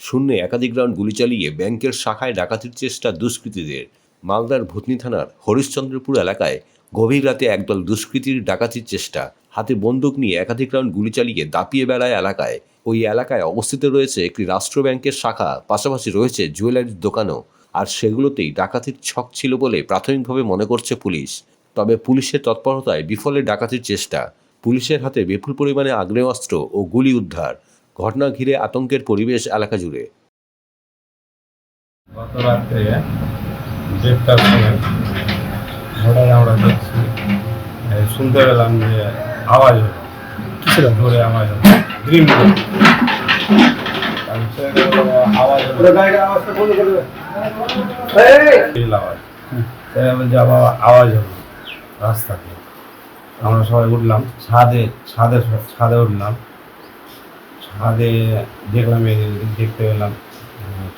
শূন্যে একাধিক রাউন্ড গুলি চালিয়ে ব্যাংকের শাখায় ডাকাতির চেষ্টা দুষ্কৃতীদের। মালদার ভূতনি থানার হরিশ্চন্দ্রপুর এলাকায় গভীর রাতে একদল দুষ্কৃতীর ডাকাতির চেষ্টা। হাতে বন্দুক নিয়ে একাধিক রাউন্ড গুলি চালিয়ে দাপিয়ে বেড়ায় এলাকায়। ওই এলাকায় অবস্থিত রয়েছে একটি রাষ্ট্র ব্যাংকের শাখা, পাশাপাশি রয়েছে জুয়েলারির দোকানও। আর সেগুলোতেই ডাকাতির ছক ছিল বলে প্রাথমিকভাবে মনে করছে পুলিশ। তবে পুলিশের তৎপরতায় বিফলে ডাকাতির চেষ্টা। পুলিশের হাতে বিপুল পরিমাণে আগ্নেয়াস্ত্র ও গুলি উদ্ধার। ঘটনা ঘিরে আতঙ্কের পরিবেশ এলাকা জুড়ে। গত রাত্রে দেড়টার সময় হঠাৎ আমরা দেখছি শুনতে পেলাম যে আওয়াজ হলো। আওয়াজ? জোরে আওয়াজ হলো। গ্রিম আওয়াজ হলো। আওয়াজ। আওয়াজ হলো। রাস্তাতে। আমরা সবাই উঠলাম ছাদে ছাদে ছাদে উঠলাম। ছাদে দেখলাম দেখতে পেলাম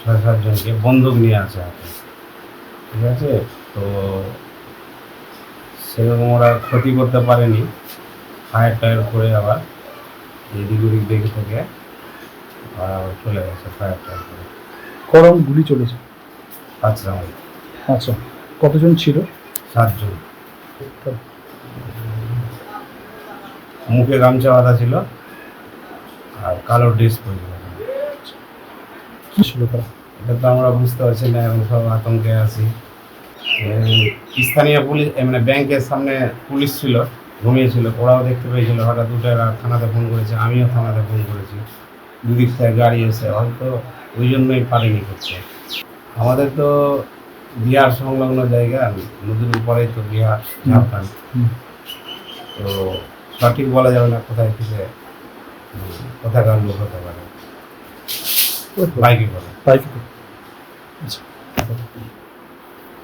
ছয় সাতজনকে বন্দুক নিয়ে আছে ঠিক আছে? তো সেরকম ওরা ক্ষতি করতে পারেনি ফায়ার টায়ার করে আবার এদিক ওদিক দেখে থেকে ওরা আবার চলে গেছে ফায়ার টায়ার করে করম গুলি চলেছে? পাঁচ রাউন্ড আচ্ছা কতজন ছিল? সাতজন। মুখে গামছা বাঁধা ছিল। আর কালো ড্রেস পরে ছিল। কি ছিল তারা এটা তো আমরা বুঝতে পারছি না এবং সব আতঙ্কে আছি। স্থানীয় পুলিশ মানে ব্যাংকের সামনে পুলিশ ছিল ঘুমিয়েছিল ওরাও দেখতে পেয়েছিল হঠাৎ দুটো থানাতে ফোন করেছে আমিও থানাতে ফোন করেছি। দুদিক থেকে গাড়ি এসে হয়তো ওই জন্যই পারিনি করছে আমাদের তো বিহার সংলগ্ন জায়গা নদীর উপরেই তো বিহার ঝাড়খণ্ড। তো সঠিক বলা যাবে না কোথায় কিসে কোথায় কোথাকার লোক হতে পারে। বাইকে করে। বাইকে আচ্ছা।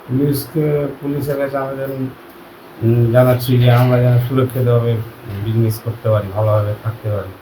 পুলিশকে পুলিশের কাছে আমাদের জানাচ্ছি যে আমরা যেন সুরক্ষিতভাবে বিজনেস করতে পারি ভালোভাবে থাকতে পারি।